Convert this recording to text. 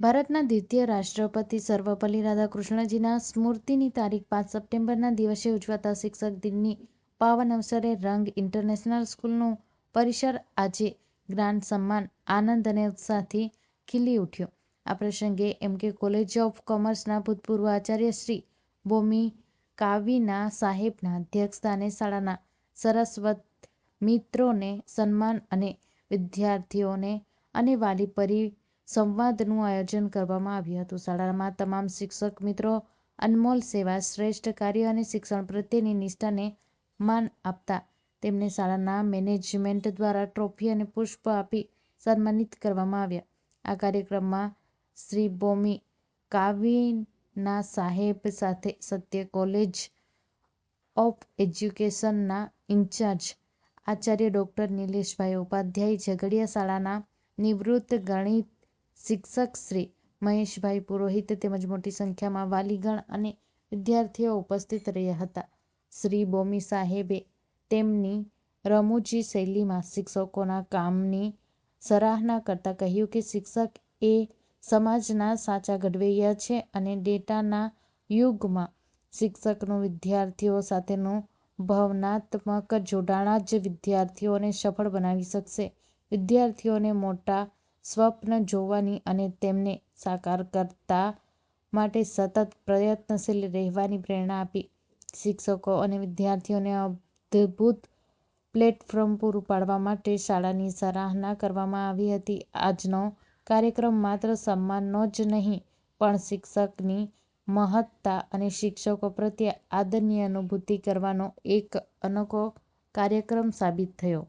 ભારતના દ્વિતીય રાષ્ટ્રપતિ સર્વપલ્લી રાધાકૃષ્ણજીના સ્મૃતિની તારીખ પાંચ સપ્ટેમ્બરના દિવસે ઉજવાતા શિક્ષક દિનની પાવન અવસરે રંગ ઇન્ટરનેશનલ સ્કૂલનું પરિસર આજે જ્ઞાન સન્માન, આનંદ અને ઉત્સાહથી ખીલી ઉઠ્યું. આ પ્રસંગે એમકે કોલેજ ઓફ કોમર્સના ભૂતપૂર્વ આચાર્ય શ્રી બોમી કાવીના સાહેબના અધ્યક્ષસ્થાને શાળાના સરસ્વત મિત્રોને સન્માન અને વિદ્યાર્થીઓને અને વાલી પરિસંવાદનું આયોજન કરવામાં આવ્યું હતું. શાળામાં તમામ શિક્ષક મિત્રો અનમોલ સેવા, શ્રેષ્ઠ કાર્ય અને શિક્ષણ પ્રત્યેની નિષ્ઠાને માન આપતા તેમને શાળાના મેનેજમેન્ટ દ્વારા ટ્રોફી અને પુષ્પ આપી સન્માનિત કરવામાં આવ્યા. આ કાર્યક્રમમાં શ્રી બોમી કાવીના સાહેબ સાથે સત્ય કોલેજ ઓફ એજ્યુકેશનના ઇન્ચાર્જ આચાર્ય ડૉક્ટર નિલેશભાઈ ઉપાધ્યાય, ઝઘડિયા શાળાના નિવૃત્ત ગણિત શિક્ષક શ્રી મહેશભાઈ પુરોહિત તેમજ મોટી સંખ્યામાં વાલીગણ અને વિદ્યાર્થીઓ ઉપસ્થિત રહ્યા હતા. શ્રી બોમી સાહેબે તેમની રમૂજી શૈલીમાં શિક્ષકોના કામની સરાહના કરતા કહ્યું કે શિક્ષક એ સમાજના સાચા ઘડવૈયા છે અને ડેટાના યુગમાં શિક્ષકનું વિદ્યાર્થીઓ સાથેનું ભાવનાત્મક જોડાણ જ વિદ્યાર્થીઓને સફળ બનાવી શકશે. વિદ્યાર્થીઓને મોટા સ્વપ્ન જોવાની અને તેમને સાકાર કરતા માટે સતત પ્રયત્નશીલ રહેવાની પ્રેરણા આપી. શિક્ષકો અને વિદ્યાર્થીઓને અદ્ભુત પ્લેટફોર્મ પૂરું પાડવા માટે શાળાની સરાહના કરવામાં આવી હતી. આજનો કાર્યક્રમ માત્ર સન્માનનો જ નહીં, પણ શિક્ષકની મહત્તા અને શિક્ષકો પ્રત્યે આદરની અનુભૂતિ કરવાનો એક અનોખો કાર્યક્રમ સાબિત થયો.